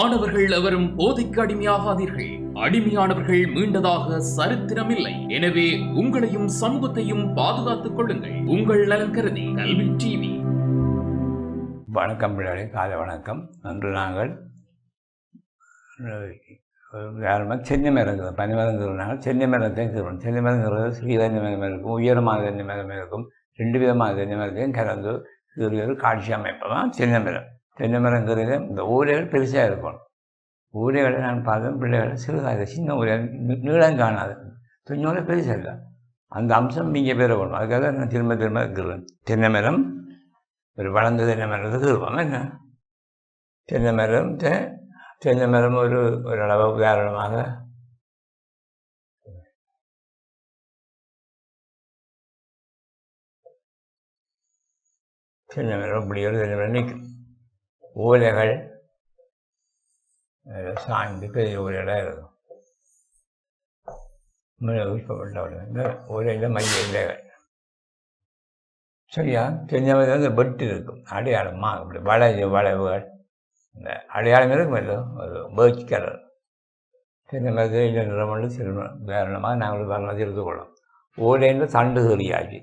மாணவர்கள் அவரும் போதைக்கு அடிமையாகாதீர்கள். அடிமையானவர்கள் மீண்டதாக சரித்திரமில்லை. எனவே உங்களையும் சமூகத்தையும் பாதுகாத்துக் கொள்ளுங்கள். உங்கள் நலன் கருதி கல்வி டிவி. வணக்கம் பிள்ளைகளே காலை வணக்கம். அன்று நாங்கள். சென்னை மரங்கள் பனி சென்னை மரத்தையும் கீறணும் சென்னை மரங்கிறது சிறிதன்ய மரம் இருக்கும் உயரமான தன்ய மரம் இருக்கும் ரெண்டு விதமான தன்ய மரத்தையும் கலந்து கீறியது காட்சி அமைப்பு தான் சென்னை மரம் தென்னை கருதம் இந்த ஊரைகள் பெருசாக இருக்கணும் ஊரைகளை நான் பார்த்தேன் பிள்ளைகளை சிறுதாக சின்ன ஊரே நீளம் காணாது. துஞ்சோட பெருசாக இல்லை. அந்த அம்சம் இங்கே பெறணும் அதுக்காக நான் திரும்ப திரும்ப கீறுவேன். தென்னை மரம் ஒரு வளர்ந்த தென்னை மரத்துக்கு கீறுவோம். என்ன? தென்னை மரம் தென்னை மரம் ஒரு அளவு உதாரணமாக. தென்னை மரம் இப்படி ஒரு தென்னை மரம் நிற்கும் ஓலைகள் சாய்ந்துக்கு சாய்ந்து பெரிய ஓலைகளாக இருக்கும். உஷ்பப்பட்ட ஓலையில் மைய இலைகள். சரியா? தெரிஞ்சவங்க வந்து பெட்டு இருக்கும். அடையாளமாக அப்படி வளைவு வளைவுகள். இந்த அடையாளம் இருக்கும் இல்லை ஒரு பேர்ச் கலர். சின்ன இல்லை நிறமண்டு சிறு உதாரணமாக நாங்கள் வரலாறு எடுத்துக்கொள்ளோம் ஓலைன்ற தண்டு சரியாச்சு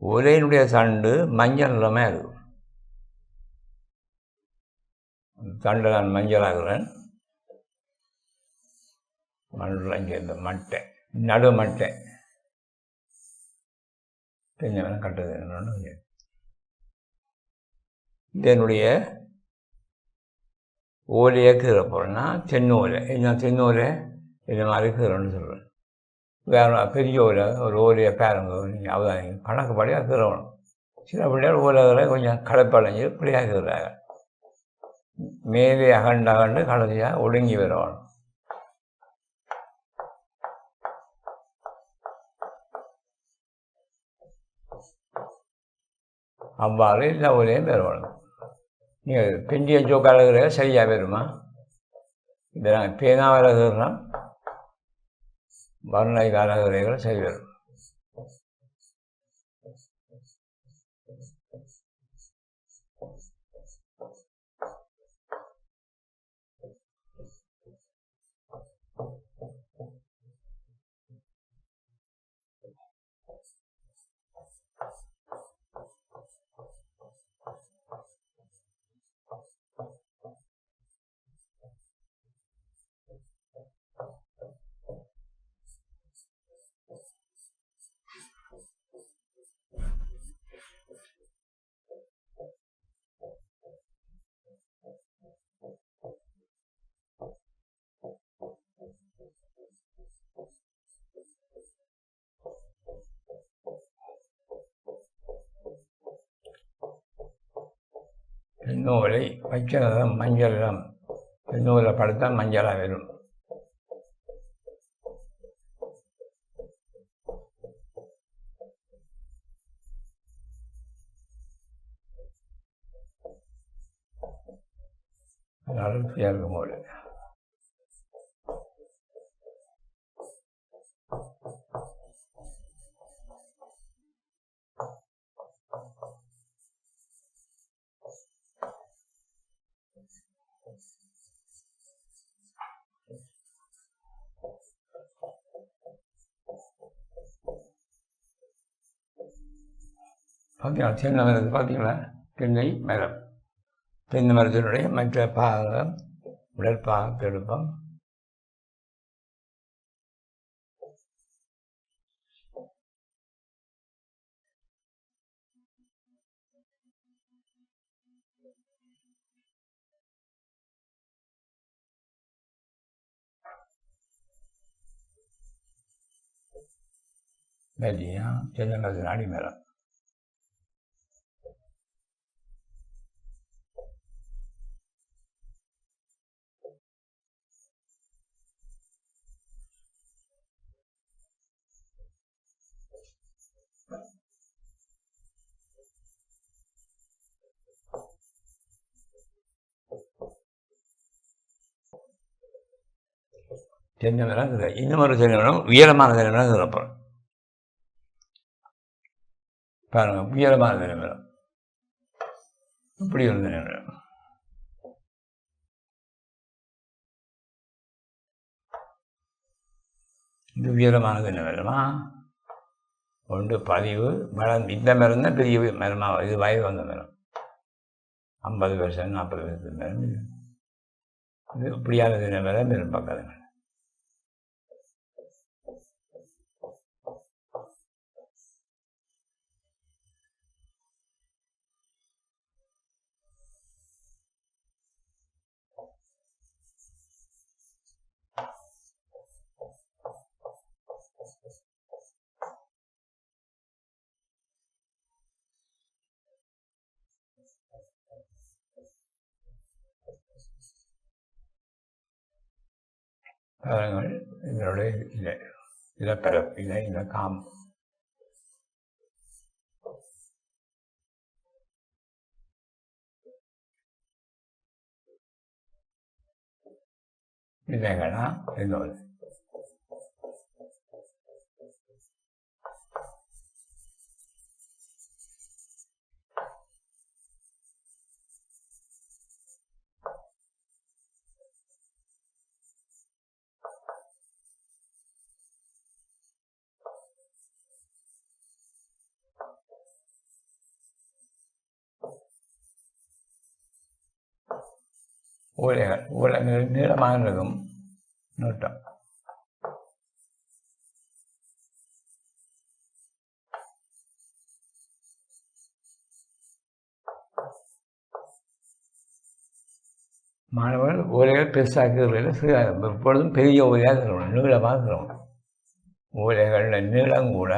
ஓலையினுடைய தண்டு மஞ்சள் நிறமாக இருக்கும். தண்டலான் மஞ்சளாகிறேன். மண்ணில் இங்கே இந்த மட்டை நடு மட்டை. தெரிஞ்சவன கட்டது என்னன்னு இதனுடைய ஓலையை கீற போகிறேன்னா தென்னோலை என்ன தென்னோலை இந்த மாதிரி கீரைன்னு சொல்கிறேன் வேற பெரிய ஓலை ஒரு ஓலையை பேரங்க. நீங்கள் அவதானிங்க கணக்குப்படியாக கீறணும் சில பிள்ளைகள் ஓலைகளை கொஞ்சம் களைப்படைஞ்சு பிள்ளையாக கீறாங்க மேலே அகண்டு அகண்டு கடைசியாக ஒடுங்கி வருவான். அவ்வாறு இல்லை ஊரையும் பெறணும் நீங்கள் பெண்டிய ஜோக்கு அழகுற சரியாக வருமா இதை நாங்கள் பேனாக அழகுறோம் வர்ணை அழகுறைகள் சரி வரும் நூலை வைக்கிறது மஞ்சள் நிறம். தென்னூலை படுத்தா மஞ்சளாக வரும் பார்த்தீங்களா தென்னை மரத்து பார்த்தீங்களா தென்னை மரம். தென்னை மரத்தினுடைய மற்ற பாகம் உடற்பாகம் எடுப்போம் சரியா தென்னை மரத்தின் அடிமரம் தெரிஞ்சவராக இருக்காது இன்னமொரு தெரிஞ்சவனும் உயரமான தெரிஞ்சவனாக இருப்பான் பாருங்க உயரமான தெரிஞ்சவன் இப்படி ஒரு தெரிஞ்சவன் இது உயரமானது என்ன மரமா ஒன்று பதிவு மரம் இந்த மரம் தான் பெரிய மரமாக இது வயது வந்த மரம். ஐம்பது வருஷம் நாற்பது வருஷத்து மரம். இது இப்படியான மரம் பெரும் பக்கங்கள் பாருங்கள் எங்களுடைய இலை இலப்பரப்பு இலை இந்த காம்பு இலைகளா இன்னொரு ஓலைகள் ஓலைகள் நீளமாக இருக்கும். நோட்டம். மாணவர்கள் ஓலைகள் பெருசாக்குறதில் சிறு எப்பொழுதும் பெரிய ஓலையாக இருக்கணும் நீளமாக இருக்கணும் ஓலைகளில் நீளம் கூட.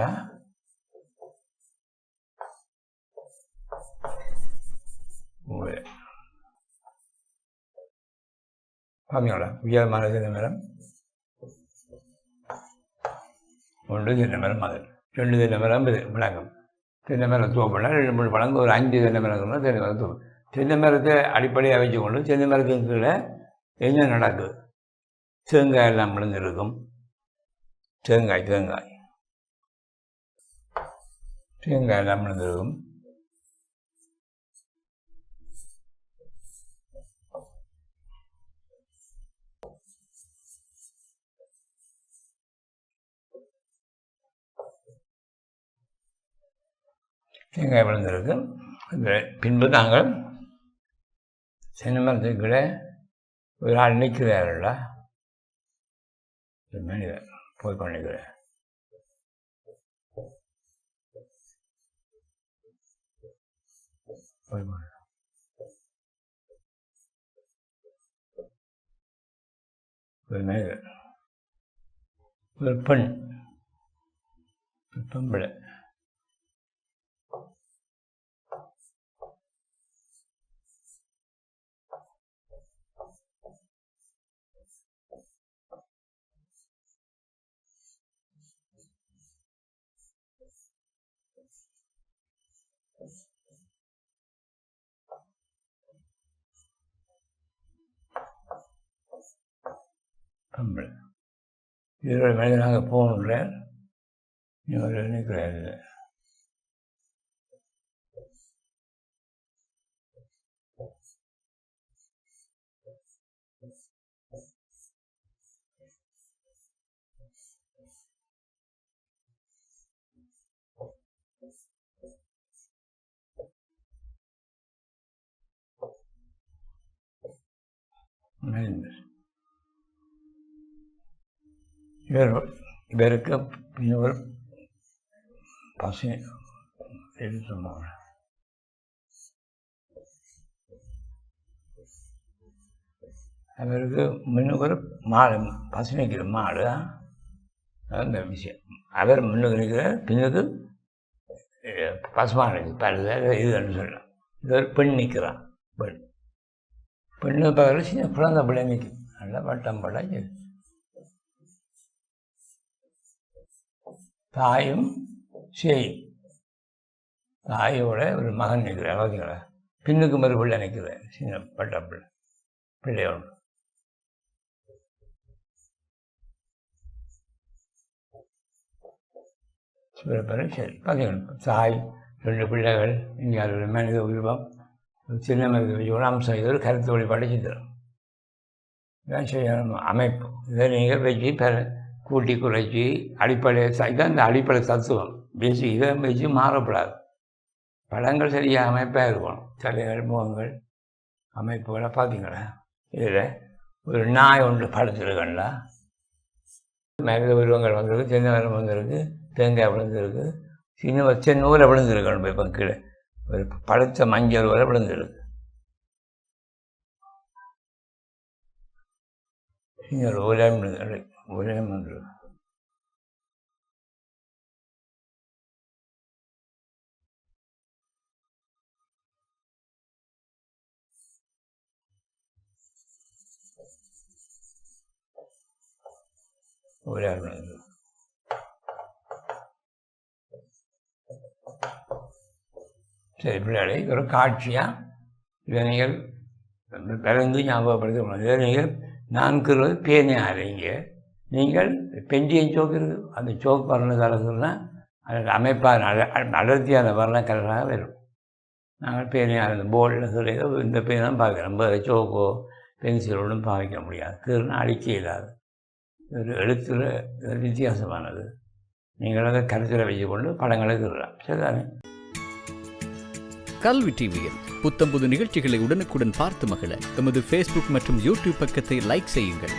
ஓலை. பார்த்தீங்களா உயரமான சின்ன மரம் ஒன்று சின்ன மரம் ரெண்டு சின்ன மரம் இது? விளங்கும் சின்ன மரம் தோப்பில் ரெண்டு மூணு பழங்கு ஒரு அஞ்சு சின்ன மரங்கள்னா சின்ன மரம் தோப்பு சின்ன மரத்தை அடிப்படையாக வச்சுக்கொண்டு சின்ன மரத்துக்கு கீழே என்ன நடக்குது? தேங்காய் எல்லாம் விழுந்திருக்கும். தேங்காய் தேங்காய். தேங்காய் எல்லாம் விழுந்திருக்கும். தேங்காய் விழுந்திருக்கு. பின்பு நாங்கள் சின்ன மரத்துக்குள்ளே ஒரு ஆள் நிற்கிறாருல்ல. ஒரு மனிதர் போய் கொண்டிருக்கிறார் போய் கொண்டு ஒரு மனிதர் ஒரு பெண் பெண்பிள்ளை பொம்பளை பொம்பளை இதோட மனிதனாக போகணுன்ற இவர் நிற்கிறாரு மனிதர் இவர் இவருக்கு இன்னொரு பசி எது சொன்னாங்க அவருக்கு முன்னுக்கு ஒரு மாடு பசி நிற்கிற மாடு அந்த விஷயம். அவர் முன்னுக்கு நிற்கிற பின்னுக்கு பசுமாடு இருக்குது இதுன்னு சொல்லலாம் இது ஒரு பெண் நிற்கிறான் பெண். பெண்ணு பகல சின்ன குழந்தை பிள்ளை நிற்கும். நல்லா வட்டம் படம் தாயும் சேயும். தாயோட ஒரு மகன் நிற்கிறார் பார்த்தீங்களா பின்னுக்கு மறு பிள்ளை நிற்கிறார் சின்ன பட்ட பிள்ளை பிள்ளையோட. சிறப்பாக சரி பார்த்தீங்கன்னா தாய் ரெண்டு பிள்ளைகள் இங்கே ஒரு மனித உருவம் ஒரு சின்ன மனித உருவம் அம்சம் இது ஒரு கருத்து வழிபாடு சித்திரம் இதான் செய்யணும் அமைப்பு. இதை நீங்கள் வச்சு பெற கூட்டி குறைச்சி அடிப்படை இதான் இந்த அடிப்படை தத்துவம். பேசி இதை வச்சு மாறப்படாது படங்கள் சரியாக அமைப்பாக இருக்கணும். தலைகள் முகங்கள் அமைப்புகளை பார்த்தீங்களா இதில் ஒரு நாய் ஒன்று படுத்துருக்கண்டா. மனித உருவங்கள் வந்திருக்கு சின்ன மரம் வந்திருக்கு தேங்காய் விழுந்திருக்கு சின்ன வச்ச ஊரை விழுந்திருக்கணும் இப்போ கீழே. ஒரு பழுத்த மஞ்சள் வரை விழுந்திருக்கு. சின்ன உலகம் ஒரே மன்று ஒரே மன்று சரி பிள்ளைகளை ஒரு காட்சியாக இதை பிறந்து ஞாபகப்படுத்த இதை நீங்கள் நான் கூறுவது பேனை அறைங்க நீங்கள் பெண்டியன் சோக்கு இருக்குது அந்த சோக் வர்ண கலசுனா அதற்கு அமைப்பாக அடர்த்தியான வர்ண கலராக வரும். நாங்கள் பேனை அந்த போர்டில் சொல்லி இந்த பேர் தான் பார்க்குறோம் ரொம்ப சோக்கோ பென்சிலோடும் பாவிக்க முடியாது. கீறுனா அழிக்க இல்லாது ஒரு எழுத்துல வித்தியாசமானது. நீங்கள் அதை கருத்தில் வைத்துக்கொண்டு படங்களை கீறலாம். சரிதானே? கல்வி டிவியில் புத்தம்புது நிகழ்ச்சிகளை உடனுக்குடன் பார்த்து மகிழ எமது ஃபேஸ்புக் மற்றும் யூடியூப் பக்கத்தை லைக் செய்யுங்கள்.